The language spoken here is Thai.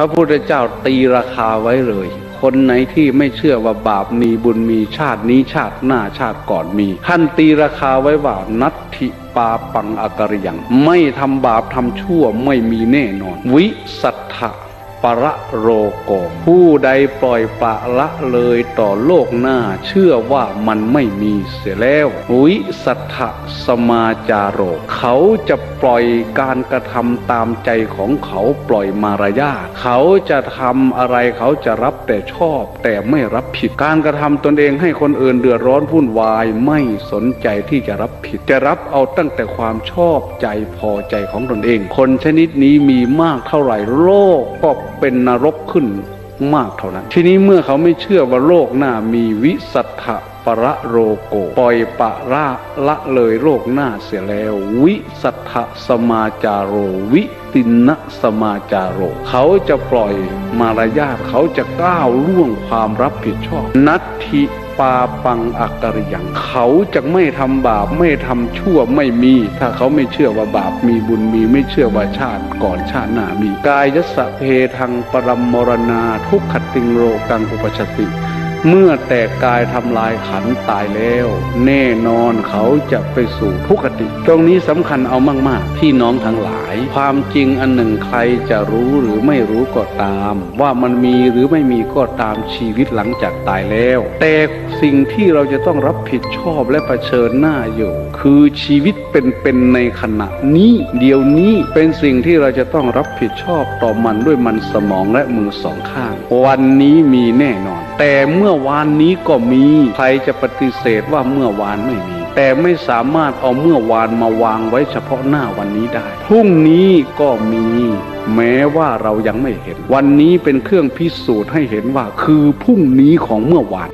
ระพุทธเจ้าตีราคาไว้เลย คนไหนที่ไม่เชื่อว่าบาปมีบุญมีชาตินี้ชาติหน้าชาติก่อนมีท่านตีราคาไว้ว่านัตถิปาปังอากริยัง ไม่ทำบาปทำชั่วไม่มีแน่นอน วิสัทธะ ประโรโกผู้ใดปล่อยปะละเลยต่อโลกหน้า เชื่อว่ามันไม่มีเสียแล้ววิสัทธะสมาจาโร เขาจะปล่อยการกระทำตามใจของเขาปล่อยมารยาเขาจะทำอะไรเขาจะรับแต่ชอบแต่ไม่รับผิดการกระทำตนเองให้คนอื่นเดือดร้อนวุ่นวายไม่สนใจที่จะรับผิด จะรับเอาตั้งแต่ความชอบใจพอใจของตนเอง คนชนิดนี้มีมากเท่าไหร่โลกก็ เป็นนรกขึ้นมากเท่านั้น ทีนี้เมื่อเขาไม่เชื่อว่าโลกหน้ามีวิสัทธะประโรโก ปล่อยปะระละเลยโลกหน้าเสียแล้ว วิสัทธะสมาจารโร วิตินะสมาจารโร เขาจะปล่อยมารยาทเขาจะก้าวล่วงความรับผิดชอบ นัตถิ ปาปังอักกริยัง เขาจะไม่ทำบาปไม่ทำชั่วไม่มี ถ้าเขาไม่เชื่อว่าบาปมีบุญมีไม่เชื่อว่าชาติก่อนชาติหน้ามีกายสะเพทังปรมมรณาทุกขติงโรกังอุปชติ เมื่อแตกกายทำลายขันตายแล้ว แน่นอนเขาจะไปสู่ทุกขติ ตรงนี้สำคัญเอามากๆพี่น้องทั้งหลาย ความจริงอันหนึ่งใครจะรู้หรือไม่รู้ก็ตาม ว่ามันมีหรือไม่มีก็ตามชีวิตหลังจากตายแล้ว แต่สิ่งที่เราจะต้องรับผิดชอบและะเผชิญหน้าอยู่ คือชีวิตเป็นๆในขณะนี้ เดี๋ยวนี้เป็นสิ่งที่เราจะต้องรับผิดชอบต่อมันด้วยมันสมองและมือสองข้าง วันนี้มีแน่นอน แต่เมื่อวานนี้ก็มี ใครจะปฏิเสธว่าเมื่อวานไม่มี แต่ไม่สามารถเอาเมื่อวานมาวางไว้เฉพาะหน้าวันนี้ได้ พรุ่งนี้ก็มี แม้ว่าเรายังไม่เห็น วันนี้เป็นเครื่องพิสูจน์ให้เห็นว่าคือพรุ่งนี้ของเมื่อวาน